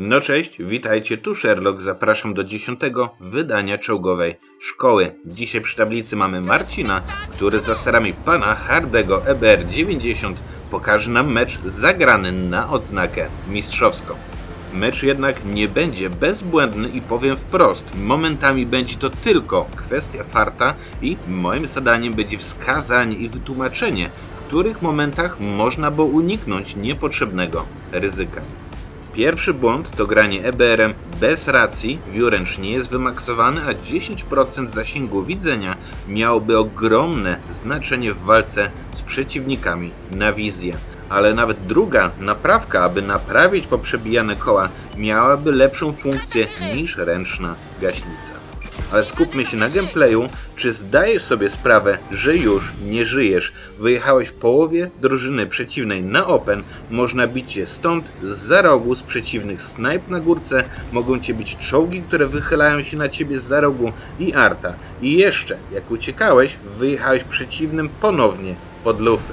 No cześć, witajcie, tu Sherlock, zapraszam do dziesiątego wydania czołgowej szkoły. Dzisiaj przy tablicy mamy Marcina, który za starami pana Hardego E EBR 90 pokaże nam mecz zagrany na odznakę mistrzowską. Mecz jednak nie będzie bezbłędny i powiem wprost, momentami będzie to tylko kwestia farta i moim zadaniem będzie wskazanie i wytłumaczenie, w których momentach można było uniknąć niepotrzebnego ryzyka. Pierwszy błąd to granie EBR-em bez racji, wióręcz nie jest wymaksowany, a 10% zasięgu widzenia miałoby ogromne znaczenie w walce z przeciwnikami na wizję. Ale nawet druga naprawka, aby naprawić poprzebijane koła, miałaby lepszą funkcję niż ręczna gaśnica. Ale skupmy się na gameplayu. Czy zdajesz sobie sprawę, że już nie żyjesz? Wyjechałeś w połowie drużyny przeciwnej na open. Można bić cię stąd, z rogu, z przeciwnych snipe na górce. Mogą cię bić czołgi, które wychylają się na ciebie z rogu i arta. I jeszcze, jak uciekałeś, wyjechałeś przeciwnym ponownie pod lufy.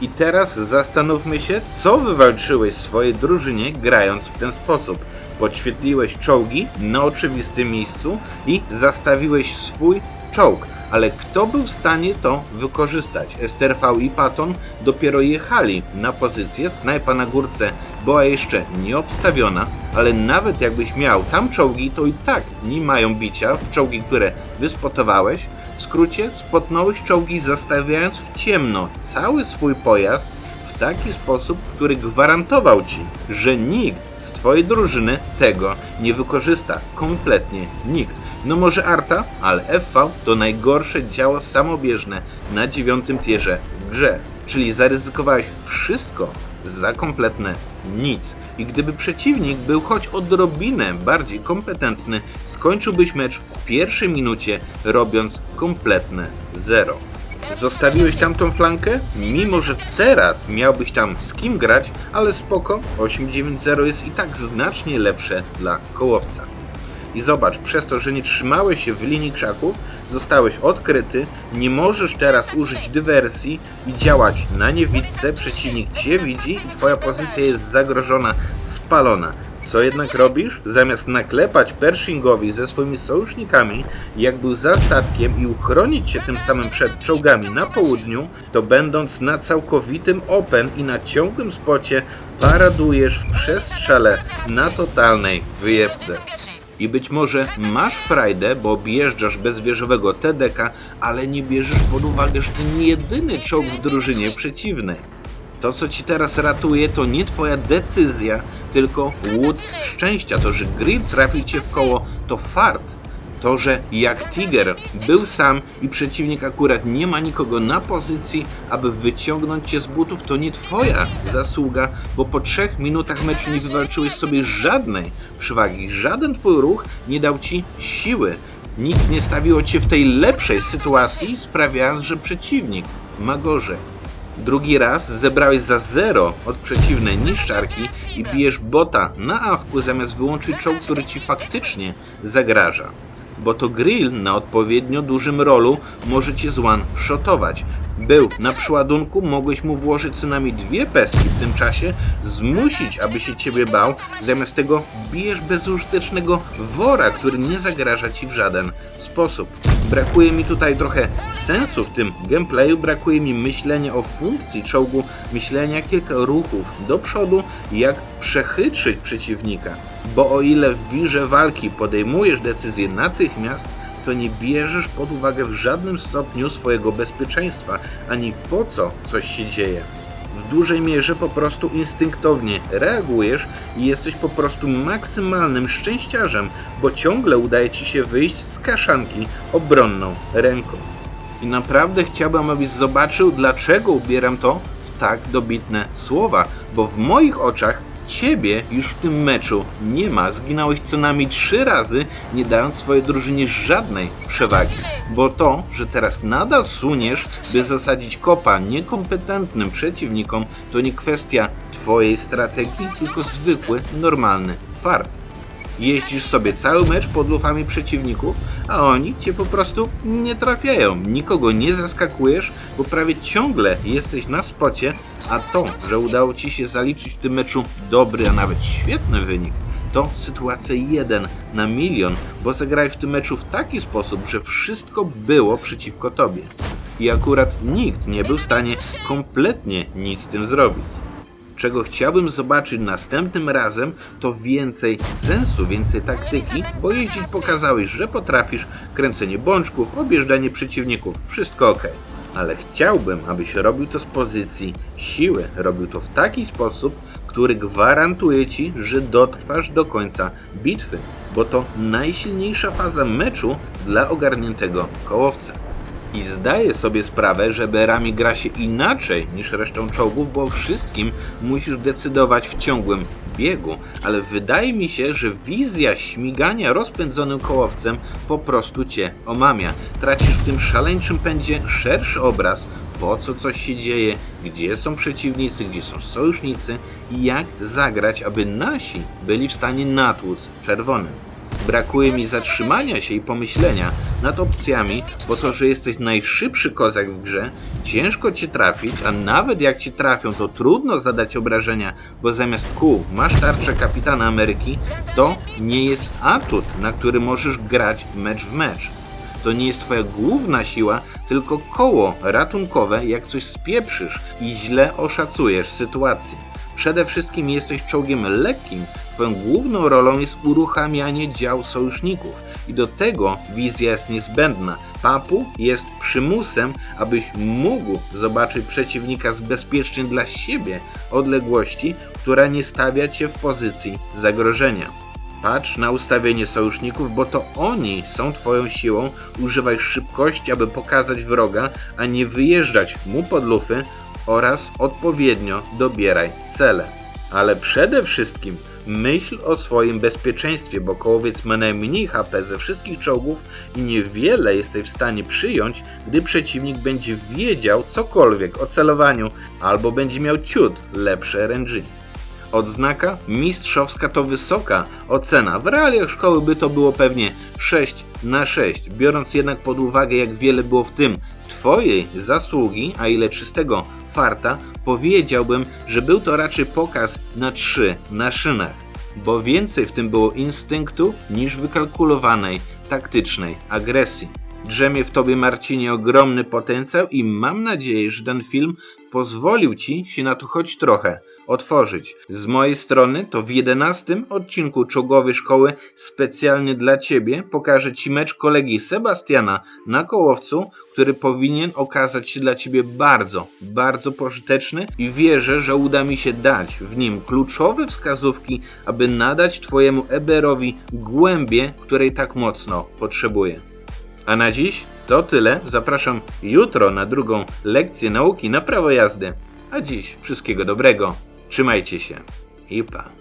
I teraz zastanówmy się, co wywalczyłeś swojej drużynie grając w ten sposób. Podświetliłeś czołgi na oczywistym miejscu i zastawiłeś swój czołg. Ale kto był w stanie to wykorzystać? STRV i Patton dopiero jechali na pozycję, snajpa na górce była jeszcze nie obstawiona, ale nawet jakbyś miał tam czołgi, to i tak nie mają bicia w czołgi, które wyspotowałeś. W skrócie spotnąłeś czołgi zastawiając w ciemno cały swój pojazd w taki sposób, który gwarantował ci, że nikt twojej drużyny tego nie wykorzysta. Kompletnie nikt. No może Arta, ale FV to najgorsze działo samobieżne na dziewiątym tierze w grze. Czyli zaryzykowałeś wszystko za kompletne nic. I gdyby przeciwnik był choć odrobinę bardziej kompetentny, skończyłbyś mecz w pierwszej minucie, robiąc kompletne zero. Zostawiłeś tamtą flankę? Mimo, że teraz miałbyś tam z kim grać, ale spoko, 8-9-0 jest i tak znacznie lepsze dla kołowca. I zobacz, przez to, że nie trzymałeś się w linii krzaków, zostałeś odkryty, nie możesz teraz użyć dywersji i działać na niewidce, przeciwnik cię widzi i twoja pozycja jest zagrożona, spalona. Co jednak robisz? Zamiast naklepać Pershingowi ze swoimi sojusznikami, jak był za statkiem i uchronić się tym samym przed czołgami na południu, to będąc na całkowitym open i na ciągłym spocie, paradujesz w przestrzale na totalnej wyjebce. I być może masz frajdę, bo objeżdżasz bezwieżowego TDK, ale nie bierzesz pod uwagę, że to nie jedyny czołg w drużynie przeciwnej. To, co ci teraz ratuje, to nie twoja decyzja, tylko łód szczęścia. To, że grill trafił cię w koło, to fart. To, że jak Tiger był sam i przeciwnik akurat nie ma nikogo na pozycji, aby wyciągnąć cię z butów, to nie twoja zasługa, bo po trzech minutach meczu nie wywalczyłeś sobie żadnej przewagi. Żaden twój ruch nie dał ci siły. Nic nie stawiło cię w tej lepszej sytuacji, sprawiając, że przeciwnik ma gorzej. Drugi raz zebrałeś za zero od przeciwnej niszczarki i bijesz bota na awku zamiast wyłączyć czołg, który ci faktycznie zagraża. Bo to grill na odpowiednio dużym rolu może cię zone-shotować. Był na przyładunku, mogłeś mu włożyć co najmniej dwie pestki w tym czasie, zmusić, aby się ciebie bał, zamiast tego bijesz bezużytecznego wora, który nie zagraża ci w żaden sposób. Brakuje mi tutaj trochę sensu w tym gameplayu, brakuje mi myślenia o funkcji czołgu, myślenia kilka ruchów do przodu, jak przechytrzyć przeciwnika. Bo o ile w wirze walki podejmujesz decyzję natychmiast, to nie bierzesz pod uwagę w żadnym stopniu swojego bezpieczeństwa, ani po co coś się dzieje. W dużej mierze po prostu instynktownie reagujesz i jesteś po prostu maksymalnym szczęściarzem, bo ciągle udaje ci się wyjść kaszanki obronną ręką. I naprawdę chciałbym, abyś zobaczył, dlaczego ubieram to w tak dobitne słowa, bo w moich oczach ciebie już w tym meczu nie ma. Zginąłeś co najmniej trzy razy, nie dając swojej drużynie żadnej przewagi. Bo to, że teraz nadal suniesz, by zasadzić kopa niekompetentnym przeciwnikom, to nie kwestia twojej strategii, tylko zwykły, normalny fart. Jeździsz sobie cały mecz pod lufami przeciwników, a oni cię po prostu nie trafiają. Nikogo nie zaskakujesz, bo prawie ciągle jesteś na spocie, a to, że udało ci się zaliczyć w tym meczu dobry, a nawet świetny wynik, to sytuacja 1 na milion, bo zagrałeś w tym meczu w taki sposób, że wszystko było przeciwko tobie. I akurat nikt nie był w stanie kompletnie nic z tym zrobić. Czego chciałbym zobaczyć następnym razem, to więcej sensu, więcej taktyki, bo jeździć pokazałeś, że potrafisz, kręcenie bączków, objeżdżanie przeciwników, wszystko ok. Ale chciałbym, abyś robił to z pozycji siły, robił to w taki sposób, który gwarantuje ci, że dotrwasz do końca bitwy, bo to najsilniejsza faza meczu dla ogarniętego kołowca. I zdaję sobie sprawę, że Berami gra się inaczej niż resztą czołgów, bo wszystkim musisz decydować w ciągłym biegu, ale wydaje mi się, że wizja śmigania rozpędzonym kołowcem po prostu cię omamia. Tracisz w tym szaleńczym pędzie szerszy obraz, po co coś się dzieje, gdzie są przeciwnicy, gdzie są sojusznicy i jak zagrać, aby nasi byli w stanie natłuc czerwonym. Brakuje mi zatrzymania się i pomyślenia nad opcjami, bo to, że jesteś najszybszy kozak w grze, ciężko cię trafić, a nawet jak ci trafią, to trudno zadać obrażenia, bo zamiast kół masz tarczę kapitana Ameryki, to nie jest atut, na który możesz grać mecz w mecz. To nie jest twoja główna siła, tylko koło ratunkowe, jak coś spieprzysz i źle oszacujesz sytuację. Przede wszystkim jesteś czołgiem lekkim, twoją główną rolą jest uruchamianie dział sojuszników i do tego wizja jest niezbędna. Papu jest przymusem, abyś mógł zobaczyć przeciwnika z bezpiecznej dla siebie odległości, która nie stawia cię w pozycji zagrożenia. Patrz na ustawienie sojuszników, bo to oni są twoją siłą. Używaj szybkości, aby pokazać wroga, a nie wyjeżdżać mu pod lufy oraz odpowiednio dobieraj cele. Ale przede wszystkim myśl o swoim bezpieczeństwie, bo kołowiec ma najmniej HP ze wszystkich czołgów i niewiele jesteś w stanie przyjąć, gdy przeciwnik będzie wiedział cokolwiek o celowaniu albo będzie miał ciut lepsze RNG. Odznaka mistrzowska to wysoka ocena. W realiach szkoły by to było pewnie 6 na 6, biorąc jednak pod uwagę jak wiele było w tym twojej zasługi, a ile czystego farta, powiedziałbym, że był to raczej pokaz na 3 na szynach, bo więcej w tym było instynktu niż wykalkulowanej taktycznej agresji. Drzemie w tobie Marcinie ogromny potencjał i mam nadzieję, że ten film pozwolił ci się na to choć trochę otworzyć. Z mojej strony to w jedenastym odcinku czołgowej szkoły specjalnie dla ciebie pokażę ci mecz kolegi Sebastiana na kołowcu, który powinien okazać się dla ciebie bardzo, bardzo pożyteczny i wierzę, że uda mi się dać w nim kluczowe wskazówki, aby nadać twojemu Eberowi głębię, której tak mocno potrzebuje. A na dziś to tyle. Zapraszam jutro na drugą lekcję nauki na prawo jazdy. A dziś wszystkiego dobrego. Trzymajcie się. I pa.